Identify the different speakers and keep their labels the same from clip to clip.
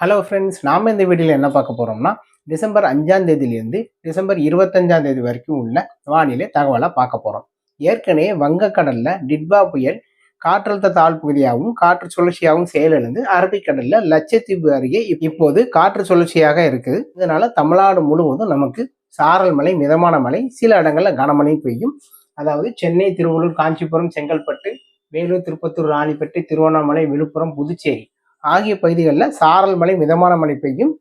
Speaker 1: Hello friends நாம் இந்த வீடியோவில் என்ன பார்க்க போகிறோம்னா டிசம்பர் அஞ்சாம் தேதியிலேருந்து டிசம்பர் இருபத்தஞ்சாம் தேதி வரைக்கும் உள்ள வானிலை தகவலை பார்க்க போகிறோம் ஏற்கனவே வங்கக்கடலில் டிட்பா புயல் காற்றழுத்த தாழ் பகுதியாகவும் காற்று சுழற்சியாகவும் செயலிழந்து அரபிக்கடலில் லட்சத்தீவு அருகே இப்போது காற்று சுழற்சியாக இருக்குது. இதனால் தமிழ்நாடு முழுவதும் நமக்கு சாரல் மலை மிதமான மலை சில இடங்களில் கனமழை பெய்யும். அதாவது சென்னை திருவள்ளூர் காஞ்சிபுரம் செங்கல்பட்டு வேலூர் திருப்பத்தூர் ராணிப்பேட்டை திருவண்ணாமலை விழுப்புரம் புதுச்சேரி ஆகிய பகுதிகளில் சாரல் மழை மிதமான மழை பெய்யும்.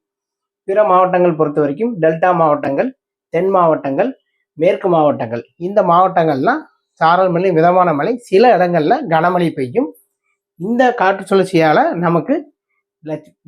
Speaker 1: பிற மாவட்டங்கள் பொறுத்த வரைக்கும் டெல்டா மாவட்டங்கள் தென் மாவட்டங்கள் மேற்கு மாவட்டங்கள். இந்த மாவட்டங்கள்லாம் சாரல் மழை மிதமான மழை சில இடங்களில் கனமழை பெய்யும். இந்த காற்று சுழற்சியால் நமக்கு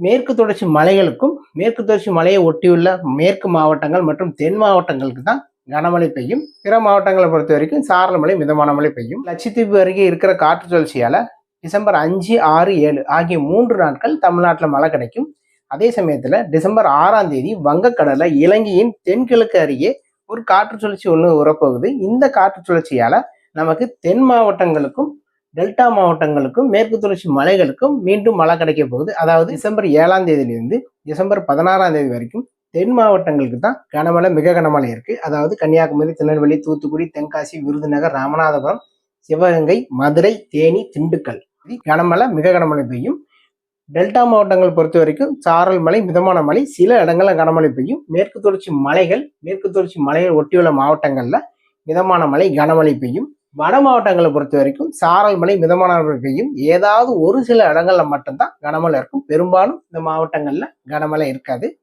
Speaker 1: மேற்கு தொடர்ச்சி மலைகளுக்கும் மேற்கு தொடர்ச்சி மலையை ஒட்டியுள்ள மேற்கு மாவட்டங்கள் மற்றும் தென் மாவட்டங்களுக்கு தான் கனமழை பெய்யும். பிற மாவட்டங்களை பொறுத்த வரைக்கும் சாரல் மழை மிதமான மழை பெய்யும். லட்சத்தீவு அருகே இருக்கிற காற்று சுழற்சியால் டிசம்பர் அஞ்சு ஆறு ஏழு ஆகிய மூன்று நாட்கள் தமிழ்நாட்டில் மழை கிடைக்கும். அதே சமயத்தில் டிசம்பர் ஆறாம் தேதி வங்கக்கடலை இலங்கையின் தென்கிழக்கு அருகே ஒரு காற்று சுழற்சி ஒன்று உரப்போகுது இந்த காற்று சுழற்சியால் நமக்கு தென் மாவட்டங்களுக்கும் டெல்டா மாவட்டங்களுக்கும் மேற்கு தொடர்ச்சி மலைகளுக்கும் மீண்டும் மழை கிடைக்க போகுது. அதாவது டிசம்பர் ஏழாம் தேதியிலிருந்து டிசம்பர் பதினாறாம் தேதி வரைக்கும் தென் மாவட்டங்களுக்கு தான் கனமழை மிக கனமழை இருக்கு. அதாவது கன்னியாகுமரி திருநெல்வேலி தூத்துக்குடி தென்காசி விருதுநகர் ராமநாதபுரம் சிவகங்கை மதுரை தேனி திண்டுக்கல். கனமழை மிக கனமழை பெய்யும். டெல்டா மாவட்டங்கள் பொறுத்த வரைக்கும் சாரல் மலை மிதமான மழை சில இடங்களில் கனமழை பெய்யும். மேற்கு தொடர்ச்சி மலைகள் மேற்கு தொடர்ச்சி மலையை ஒட்டியுள்ள மாவட்டங்களில் மிதமான மழை கனமழை பெய்யும். வட மாவட்டங்களை பொறுத்த வரைக்கும் சாரல் மலை மிதமான மழை பெய்யும். ஏதாவது ஒரு சில இடங்களில் மட்டும்தான் கனமழை இருக்கும். பெரும்பாலும் இந்த மாவட்டங்களில் கனமழை இருக்காது.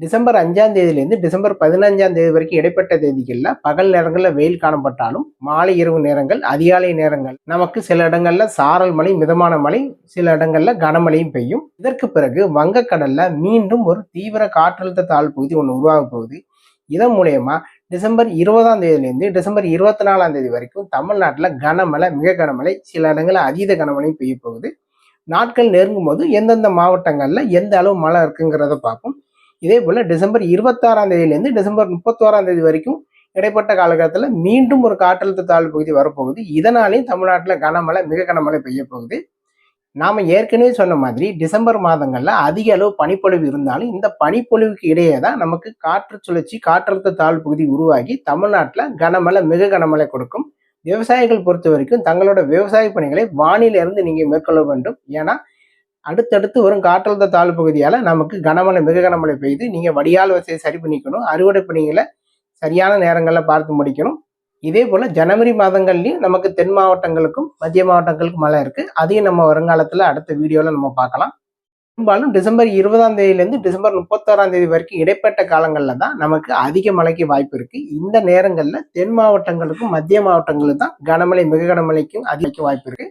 Speaker 1: டிசம்பர் அஞ்சாம் தேதியிலேருந்து டிசம்பர் பதினஞ்சாம் தேதி வரைக்கும் இடைப்பட்ட தேதிகளில் பகல் நேரங்களில் வெயில் காணப்பட்டாலும் மாலை இரவு நேரங்கள் அதிகாலை நேரங்கள். நமக்கு சில இடங்களில் சாரல் மழை மிதமான மழை சில இடங்களில் கனமழையும் பெய்யும். இதற்கு பிறகு வங்கக்கடலில் மீண்டும் ஒரு தீவிர காற்றழுத்த தாழ்வு பகுதி ஒன்று உருவாக போகுது. இதன் மூலயமா டிசம்பர் இருபதாம் தேதியிலேருந்து டிசம்பர் இருபத்தி நாலாம் தேதி வரைக்கும் தமிழ்நாட்டில் கனமழை மிக கனமழை சில இடங்களில் அதீத கனமழையும் பெய்ய போகுது. நாட்கள் நெருங்கும் போது எந்தெந்த மாவட்டங்களில் எந்த அளவு மழை இருக்குங்கிறத பார்ப்போம். இதே போல் டிசம்பர் இருபத்தாறாம் தேதியிலேருந்து டிசம்பர் முப்பத்தோராம் தேதி வரைக்கும் இடைப்பட்ட காலகட்டத்தில் மீண்டும் ஒரு காற்றழுத்த தாழ்வு பகுதி வரப்போகுது. இதனாலேயும் தமிழ்நாட்டில் கனமழை மிக கனமழை பெய்ய போகுது நாம் ஏற்கனவே சொன்ன மாதிரி டிசம்பர் மாதங்களில் அதிக அளவு பனிப்பொழிவு இருந்தாலும் இந்த பனிப்பொழிவுக்கு இடையே தான் நமக்கு காற்று சுழற்சி காற்றழுத்த தாழ்வு பகுதி உருவாகி தமிழ்நாட்டில் கனமழை மிக கனமழை கொடுக்கும். விவசாயிகள் பொறுத்த வரைக்கும் தங்களோட விவசாய பணிகளை வானிலை இருந்து மேற்கொள்ள வேண்டும். ஏன்னா அடுத்தடுத்து வரும் காற்றழுத்த தாழ்வு பகுதியால் நமக்கு கனமழை மிக கனமழை பெய்யுது நீங்கள் வடிகால் வசதியை சரி பண்ணிக்கணும். அறுவடை பணிகளை சரியான நேரங்களில் பார்த்து முடிக்கணும். இதே போல் ஜனவரி மாதங்கள்லையும் நமக்கு தென் மாவட்டங்களுக்கும் மத்திய மாவட்டங்களுக்கும் மழை இருக்குது அதையும் நம்ம வருங்காலத்தில் அடுத்த வீடியோவில் நம்ம பார்க்கலாம். பெரும்பாலும் டிசம்பர் இருபதாம் தேதியிலேருந்து டிசம்பர் முப்பத்தோராம் தேதி வரைக்கும் இடைப்பட்ட காலங்களில் தான் நமக்கு அதிக மழைக்கு வாய்ப்பு இருக்குது இந்த நேரங்களில் தென் மாவட்டங்களுக்கும் மத்திய மாவட்டங்களுக்கு தான் கனமழை மிக கனமழைக்கும் அதிக வாய்ப்பு இருக்குது